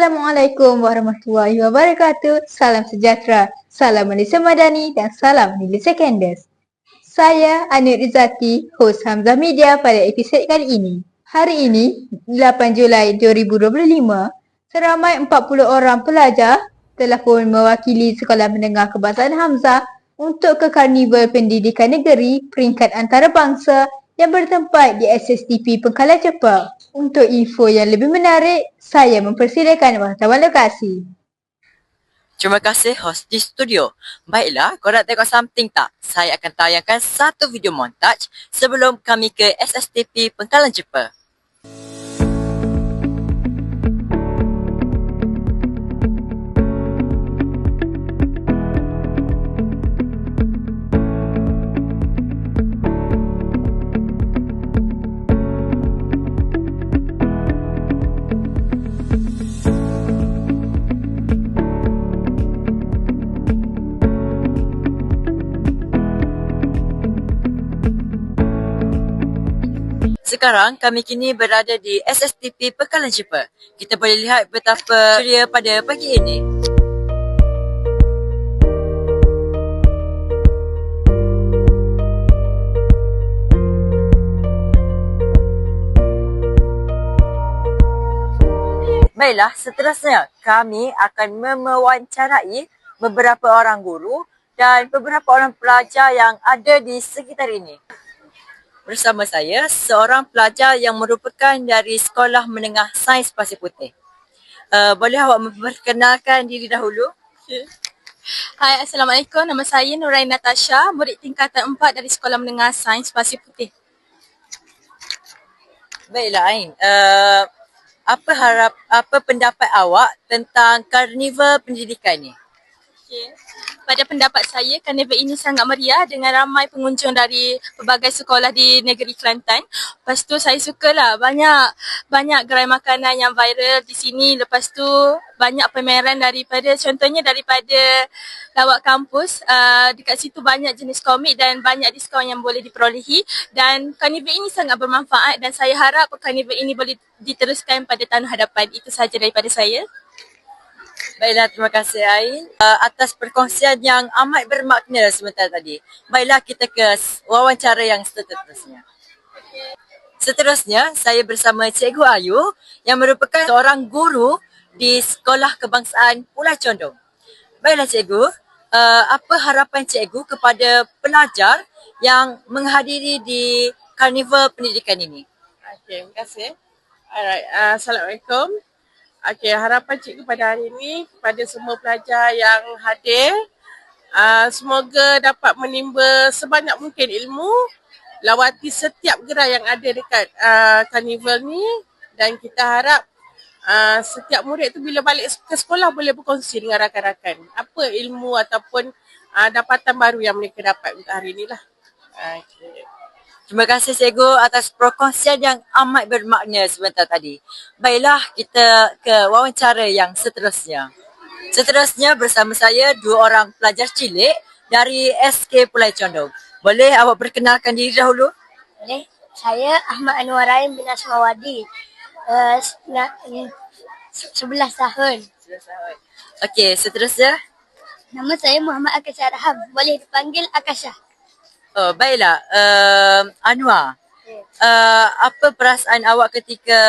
Assalamualaikum warahmatullahi wabarakatuh. Salam sejahtera, salam Malaysia Madani dan salam Malaysia Candace. Saya Anir Rizati, host Hamzah Media pada episod kali ini. Hari ini, 8 Julai 2025, seramai 40 orang pelajar telah pun mewakili Sekolah Menengah Kebangsaan Hamzah untuk ke Karnival Pendidikan Negeri peringkat antarabangsa yang bertempat di SSTP Pengkalan Cepak. Untuk info yang lebih menarik, saya mempersilakan wartawan lokasi. Terima kasih host di studio. Baiklah, korang tengok something tak? Saya akan tayangkan satu video montage sebelum kami ke SSTP Pengkalan Jepa. Sekarang kami kini berada di SSTP Pekalan Jepa. Kita boleh lihat betapa ceria pada pagi ini. Baiklah, seterusnya kami akan mewawancarai beberapa orang guru dan beberapa orang pelajar yang ada di sekitar ini. Bersama saya, seorang pelajar yang merupakan dari Sekolah Menengah Sains Pasir Putih. Uh, boleh awak memperkenalkan diri dahulu? Hai, Assalamualaikum. Nama saya Nurain Natasha, murid tingkatan 4 dari Sekolah Menengah Sains Pasir Putih. Baiklah Ain, uh, apa harap apa pendapat awak tentang karnival pendidikan ni? Okay. Pada pendapat saya, karnival ini sangat meriah dengan ramai pengunjung dari pelbagai sekolah di negeri Kelantan. Lepas tu saya sukalah banyak banyak gerai makanan yang viral di sini. Lepas tu banyak pameran daripada contohnya daripada lawak kampus. Uh, dekat situ banyak jenis komik dan banyak diskaun yang boleh diperolehi. Dan karnival ini sangat bermanfaat dan saya harap karnival ini boleh diteruskan pada tahun hadapan. Itu sahaja daripada saya. Baiklah, terima kasih Ain uh, atas perkongsian yang amat bermakna sebentar tadi. Baiklah, kita ke wawancara yang seterusnya. Seterusnya, saya bersama Cikgu Ayu yang merupakan seorang guru di Sekolah Kebangsaan Pulau Condong. Baiklah Cikgu, uh, apa harapan Cikgu kepada pelajar yang menghadiri di karnival pendidikan ini? Okey, terima kasih. Alright, uh, Assalamualaikum. Okey, harapan cikgu pada hari ini kepada semua pelajar yang hadir uh, semoga dapat menimba sebanyak mungkin ilmu lawati setiap gerai yang ada dekat uh, karnival ni dan kita harap uh, setiap murid tu bila balik ke sekolah boleh berkongsi dengan rakan-rakan apa ilmu ataupun uh, dapatan baru yang mereka dapat untuk hari inilah. Okey. Terima kasih Cikgu atas perkongsian yang amat bermakna sebentar tadi. Baiklah kita ke wawancara yang seterusnya. Seterusnya bersama saya dua orang pelajar cilik dari SK Pulai Condong. Boleh awak perkenalkan diri dahulu? Boleh. Saya Ahmad Anwar Rahim bin Asmawadi. Uh, sebelas tahun. Okey, seterusnya. Nama saya Muhammad Akasha Raham. Boleh dipanggil Akasha. Oh, baiklah. Uh, Anwar, uh, apa perasaan awak ketika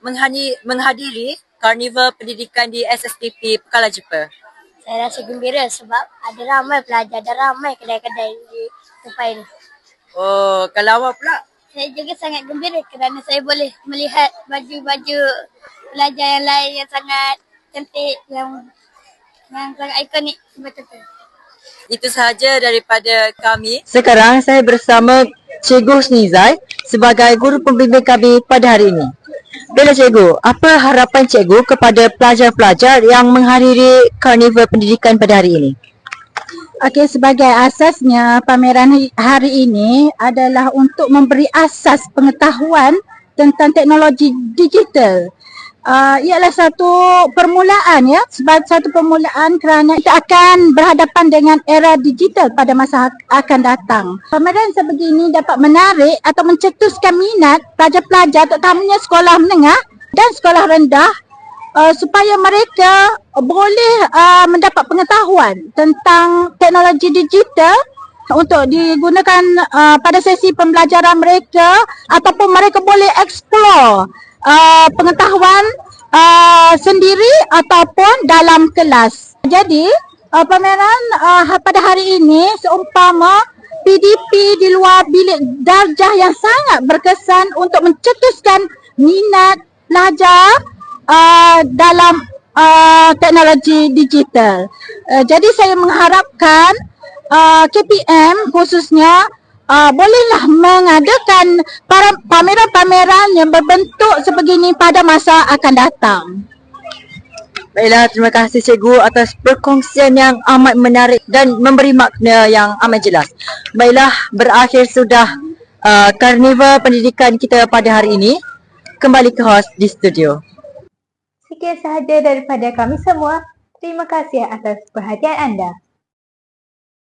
menghadiri, menghadiri karnival pendidikan di SSTP Pekala Jepa? Saya rasa gembira sebab ada ramai pelajar, ada ramai kedai-kedai di tempat ini. Oh, kalau awak pula? Saya juga sangat gembira kerana saya boleh melihat baju-baju pelajar yang lain yang sangat cantik, yang yang sangat ikonik betul-betul. Itu sahaja daripada kami. Sekarang saya bersama Cikgu Snizai sebagai guru pembimbing kami pada hari ini. Bila Cikgu, apa harapan Cikgu kepada pelajar-pelajar yang menghadiri karnival pendidikan pada hari ini? Okey, sebagai asasnya pameran hari ini adalah untuk memberi asas pengetahuan tentang teknologi digital uh, ialah satu permulaan ya sebagai satu permulaan kerana kita akan berhadapan dengan era digital pada masa akan datang. Pameran sebegini dapat menarik atau mencetuskan minat pelajar-pelajar terutamanya sekolah menengah dan sekolah rendah uh, supaya mereka boleh uh, mendapat pengetahuan tentang teknologi digital untuk digunakan uh, pada sesi pembelajaran mereka ataupun mereka boleh explore uh, pengetahuan uh, sendiri ataupun dalam kelas. Jadi uh, pameran uh, pada hari ini seumpama PDP di luar bilik darjah yang sangat berkesan untuk mencetuskan minat pelajar uh, dalam uh, teknologi digital. Uh, jadi saya mengharapkan uh, KPM khususnya uh, bolehlah mengadakan para pameran-pameran yang berbentuk sebegini pada masa akan datang. Baiklah, terima kasih cikgu atas perkongsian yang amat menarik dan memberi makna yang amat jelas. Baiklah, berakhir sudah uh, karnival pendidikan kita pada hari ini. Kembali ke host di studio. Sekian sahaja daripada kami semua. Terima kasih atas perhatian anda.